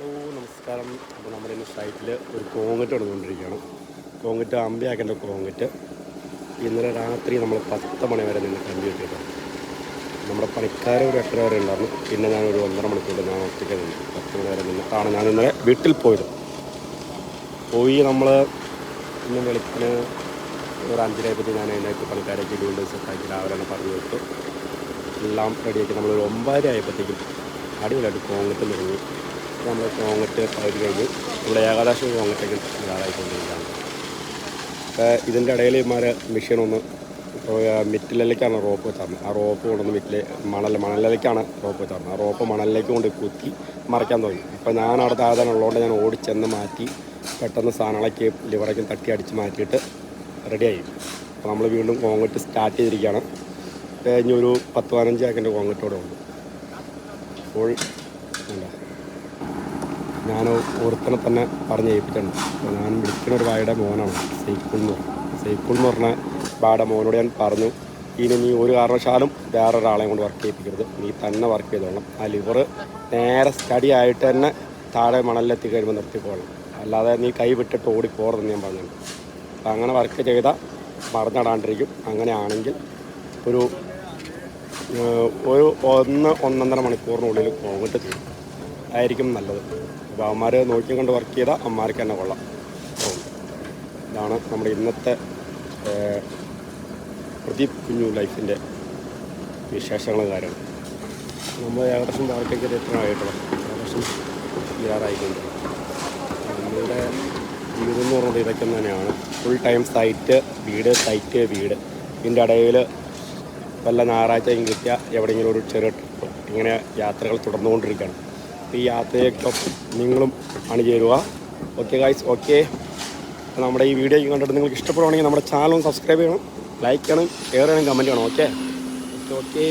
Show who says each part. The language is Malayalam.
Speaker 1: ഹലോ നമസ്കാരം. അപ്പോൾ നമ്മുടെ ഇന്ന് സൈറ്റിൽ ഒരു കോങ്കറ്റ് നടന്നുകൊണ്ടിരിക്കുകയാണ്. കോങ്കറ്റ് അമ്പയാക്കേണ്ട കോങ്കറ്റ്. ഇന്നലെ രാത്രി നമ്മൾ പത്ത് മണി വരെ നിന്ന് കമ്പി കിട്ടിയിട്ടാണ് നമ്മുടെ പണിക്കാർ ഒരു എട്ടര വരെ ഉണ്ടായിരുന്നു. പിന്നെ ഞാൻ ഒരു ഒന്നര മണിക്കൂർ ഞാൻ ഒറ്റയ്ക്ക് നിന്നു പത്ത് മണി വരെ നിന്നിട്ടാണ് ഞാൻ ഇന്നലെ വീട്ടിൽ പോയത്. പോയി നമ്മൾ ഇന്ന് വെളുപ്പിന് ഒരു അഞ്ചരയപ്പത്തി ഞാൻ അതിനകത്ത് പണിക്കാരൊക്കെ കൊണ്ട് സെറ്റാക്കി രാവിലെ പറഞ്ഞു വിട്ടു എല്ലാം റെഡിയാക്കി നമ്മളൊരു ഒമ്പതര ആയപ്പോഴത്തേക്കും അടിപൊളിയായിട്ട് കോങ്ങറ്റ് തുടങ്ങി നമ്മൾ കോങ്ങട്ട് പകുതി കഴിഞ്ഞ് ഇവിടെ ഏകദേശം കോങ്ങട്ടൊക്കെ ഇതായിക്കൊണ്ടിരിക്കുകയാണ് ഇതിന്റെ ഇടയിൽ ഇമാർ മെഷീൻ ഒന്ന് മിറ്റിലേക്കാണ് റോപ്പ് വെച്ചാർന്നത് ആ റോപ്പ് കൊണ്ടുവന്ന് മിറ്റിൽ മണൽ മണലിലേക്കാണ് റോപ്പ് വെച്ചാർന്നത് ആ റോപ്പ് മണലിലേക്ക് കൊണ്ട് കുത്തി മറിക്കാൻ തുടങ്ങി. അപ്പോൾ ഞാൻ അവിടെ താഴെ ഉള്ളതുകൊണ്ട് ഞാൻ ഓടിച്ചെന്ന് മാറ്റി പെട്ടെന്ന് സാധനങ്ങളൊക്കെ ലിവറൊക്കെ തട്ടി അടിച്ച് മാറ്റിയിട്ട് റെഡിയായി അപ്പോൾ നമ്മൾ വീണ്ടും കോങ്ങിട്ട് സ്റ്റാർട്ട് ചെയ്തിരിക്കുകയാണ്. കഴിഞ്ഞൊരു പത്ത് പതിനഞ്ച് ഏക്കന്റെ കോങ്ങട്ടോടെ ഉണ്ട് അപ്പോൾ എന്താ? ഞാൻ ഒരുത്തനെ തന്നെ പറഞ്ഞ് ഏൽപ്പിച്ചിട്ടുണ്ട്. ഞാൻ വിളിക്കുന്ന ഒരു വായുടെ മോനാണ് സൈക്കിൾ എന്ന് പറഞ്ഞു സൈക്കിൾ എന്ന് പറഞ്ഞ വായുടെ മോനോട് ഞാൻ പറഞ്ഞു ഇനി നീ ഒരു കാരണവശാലും വേറൊരാളെ കൊണ്ട് വർക്ക് ചെയ്യിപ്പിക്കരുത്. നീ തന്നെ വർക്ക് ചെയ്തോളണം ആ ലിവർ നേരെ സ്റ്റഡി ആയിട്ട് തന്നെ താഴെ മണലിലെത്തി കഴിയുമ്പോൾ നിർത്തിക്കോളണം അല്ലാതെ നീ കൈ വിട്ടിട്ട് ഓടിപ്പോറെന്ന് ഞാൻ പറഞ്ഞു അപ്പം അങ്ങനെ വർക്ക് ചെയ്താൽ മറന്നിടാണ്ടിരിക്കും. അങ്ങനെയാണെങ്കിൽ ഒരു ഒരു ഒന്ന് ഒന്നൊന്നര മണിക്കൂറിനുള്ളിൽ തീരും ആയിരിക്കും നല്ലത്. അപ്പോൾ അവന്മാർ നോക്കിയും കണ്ട് വർക്ക് ചെയ്താൽ അമ്മമാർക്ക് തന്നെ കൊള്ളാം. ഇതാണ് നമ്മുടെ ഇന്നത്തെ പ്രദീപ് കുഞ്ഞു ലൈഫിന്റെ വിശേഷങ്ങൾ കാര്യങ്ങൾ നമ്മൾ ഏകദേശം വാർത്തയ്ക്ക് എത്ര ആയിട്ടുള്ള? ഏകദേശം തീരാറായിക്കൊണ്ട് നമ്മളുടെ ജീവിതം എന്ന് പറഞ്ഞത് ഇതൊക്കെ തന്നെയാണ്. ഫുൾ ടൈം സൈറ്റ് വീട് സൈറ്റ് വീട്. ഇതിന്റെ ഇടയിൽ വല്ല ഞായറാഴ്ചയും കിട്ടിയ എവിടെയെങ്കിലും ഒരു ചെറിയ ഇങ്ങനെ യാത്രകൾ തുടർന്നുകൊണ്ടിരിക്കുകയാണ്. ഈ യാത്രയൊക്കെ നിങ്ങളും അണിചേരുക ഓക്കെ ഗായ്സ് ഓക്കെ നമ്മുടെ ഈ വീഡിയോ കണ്ടിട്ട് നിങ്ങൾക്ക് ഇഷ്ടപ്പെടുവാണെങ്കിൽ നമ്മുടെ ചാനൽ സബ്സ്ക്രൈബ് ചെയ്യണം ലൈക്ക് ചെയ്യണം ഷെയർ ചെയ്യണം കമന്റ് ചെയ്യണം ഓക്കെ ഓക്കെ